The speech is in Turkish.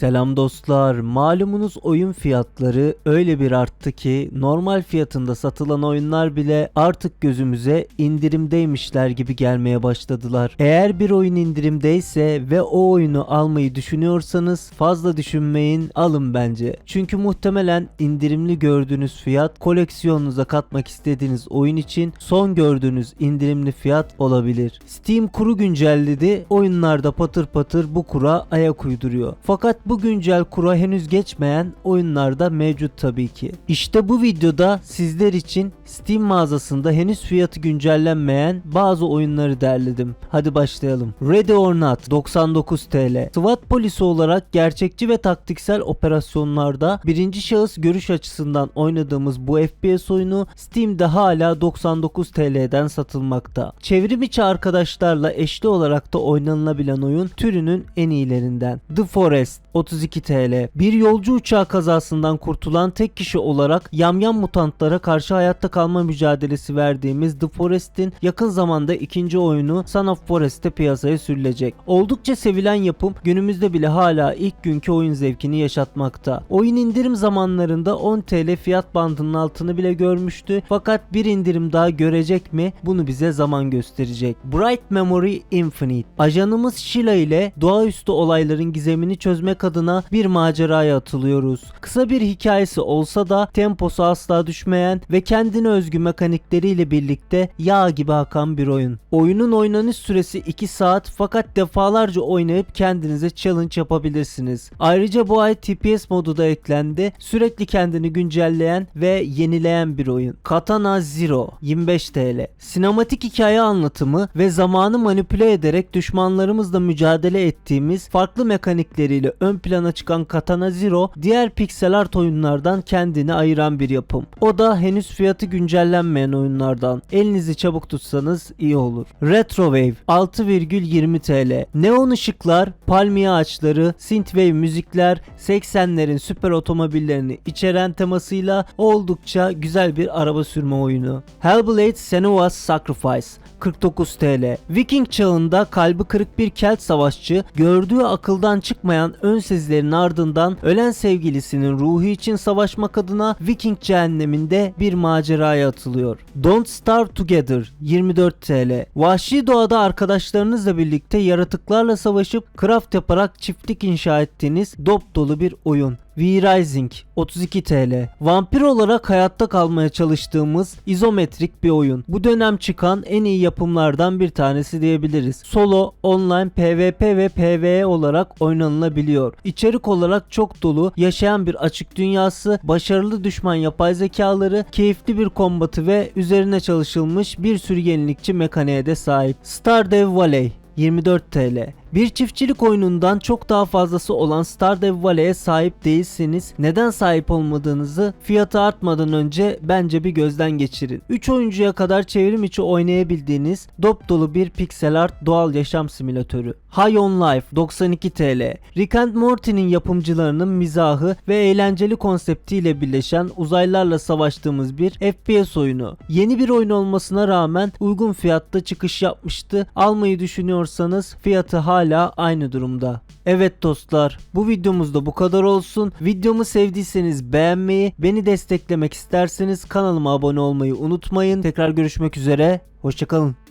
Selam dostlar. Malumunuz oyun fiyatları öyle bir arttı ki normal fiyatında satılan oyunlar bile artık gözümüze indirimdeymişler gibi gelmeye başladılar. Eğer bir oyun indirimdeyse ve o oyunu almayı düşünüyorsanız fazla düşünmeyin alın bence. Çünkü muhtemelen indirimli gördüğünüz fiyat koleksiyonunuza katmak istediğiniz oyun için son gördüğünüz indirimli fiyat olabilir. Steam kuru güncelledi. Oyunlarda patır patır bu kura ayak uyduruyor. Fakat bu güncel kura henüz geçmeyen oyunlarda mevcut tabii ki. İşte bu videoda sizler için Steam mağazasında henüz fiyatı güncellenmeyen bazı oyunları derledim. Hadi başlayalım. Ready or Not 99 TL. SWAT polisi olarak gerçekçi ve taktiksel operasyonlarda birinci şahıs görüş açısından oynadığımız bu FPS oyunu Steam'de hala 99 TL'den satılmakta. Çevrim içi arkadaşlarla eşli olarak da oynanılabilen oyun türünün en iyilerinden. The Forest 32 TL. Bir yolcu uçağı kazasından kurtulan tek kişi olarak yamyam mutantlara karşı hayatta kalma mücadelesi verdiğimiz The Forest'in yakın zamanda ikinci oyunu Son of Forest'te piyasaya sürülecek. Oldukça sevilen yapım günümüzde bile hala ilk günkü oyun zevkini yaşatmakta. Oyun indirim zamanlarında 10 TL fiyat bandının altını bile görmüştü fakat bir indirim daha görecek mi bunu bize zaman gösterecek. Bright Memory Infinite. Ajanımız Sheila ile doğaüstü olayların gizemini çözmek adına bir maceraya atılıyoruz. Kısa bir hikayesi olsa da temposu asla düşmeyen ve kendine özgü mekanikleriyle birlikte yağ gibi akan bir oyun. Oyunun oynanış süresi 2 saat fakat defalarca oynayıp kendinize challenge yapabilirsiniz. Ayrıca bu ay TPS modu da eklendi. Sürekli kendini güncelleyen ve yenileyen bir oyun. Katana Zero 25 TL. Sinematik hikaye anlatımı ve zamanı manipüle ederek düşmanlarımızla mücadele ettiğimiz farklı mekanikleriyle ön plana çıkan Katana Zero diğer pixel art oyunlardan kendini ayıran bir yapım. O da henüz fiyatı güncellenmeyen oyunlardan. Elinizi çabuk tutsanız iyi olur. Retrowave 6,20 TL. Neon ışıklar, palmiye ağaçları, synthwave müzikler, 80'lerin süper otomobillerini içeren temasıyla oldukça güzel bir araba sürme oyunu. Hellblade Senua's Sacrifice 49 TL. Viking çağında kalbi kırık bir kelt savaşçı gördüğü akıldan çıkmayan ön sezilerin ardından ölen sevgilisinin ruhu için savaşmak adına Viking cehenneminde bir maceraya atılıyor. Don't Starve Together 24 TL. Vahşi doğada arkadaşlarınızla birlikte yaratıklarla savaşıp craft yaparak çiftlik inşa ettiğiniz dop dolu bir oyun. V Rising 32 TL. Vampir olarak hayatta kalmaya çalıştığımız izometrik bir oyun. Bu dönem çıkan en iyi yapımlardan bir tanesi diyebiliriz. Solo, online, PvP ve PvE olarak oynanılabiliyor. İçerik olarak çok dolu, yaşayan bir açık dünyası, başarılı düşman yapay zekaları, keyifli bir kombatı ve üzerine çalışılmış bir sürü yenilikçi mekaniğe de sahip. Stardew Valley 24 TL. Bir çiftçilik oyunundan çok daha fazlası olan Stardew Valley'e sahip değilseniz neden sahip olmadığınızı fiyatı artmadan önce bence bir gözden geçirin. 3 oyuncuya kadar çevrim içi oynayabildiğiniz dop dolu bir pixel art doğal yaşam simülatörü. High on Life 92 TL. Rick and Morty'nin yapımcılarının mizahı ve eğlenceli konseptiyle birleşen uzaylarla savaştığımız bir FPS oyunu. Yeni bir oyun olmasına rağmen uygun fiyatta çıkış yapmıştı. Almayı düşünüyorsanız fiyatı hala aynı durumda. Evet dostlar bu videomuzda bu kadar olsun. Videomu sevdiyseniz beğenmeyi, beni desteklemek isterseniz kanalıma abone olmayı unutmayın. Tekrar görüşmek üzere. Hoşçakalın.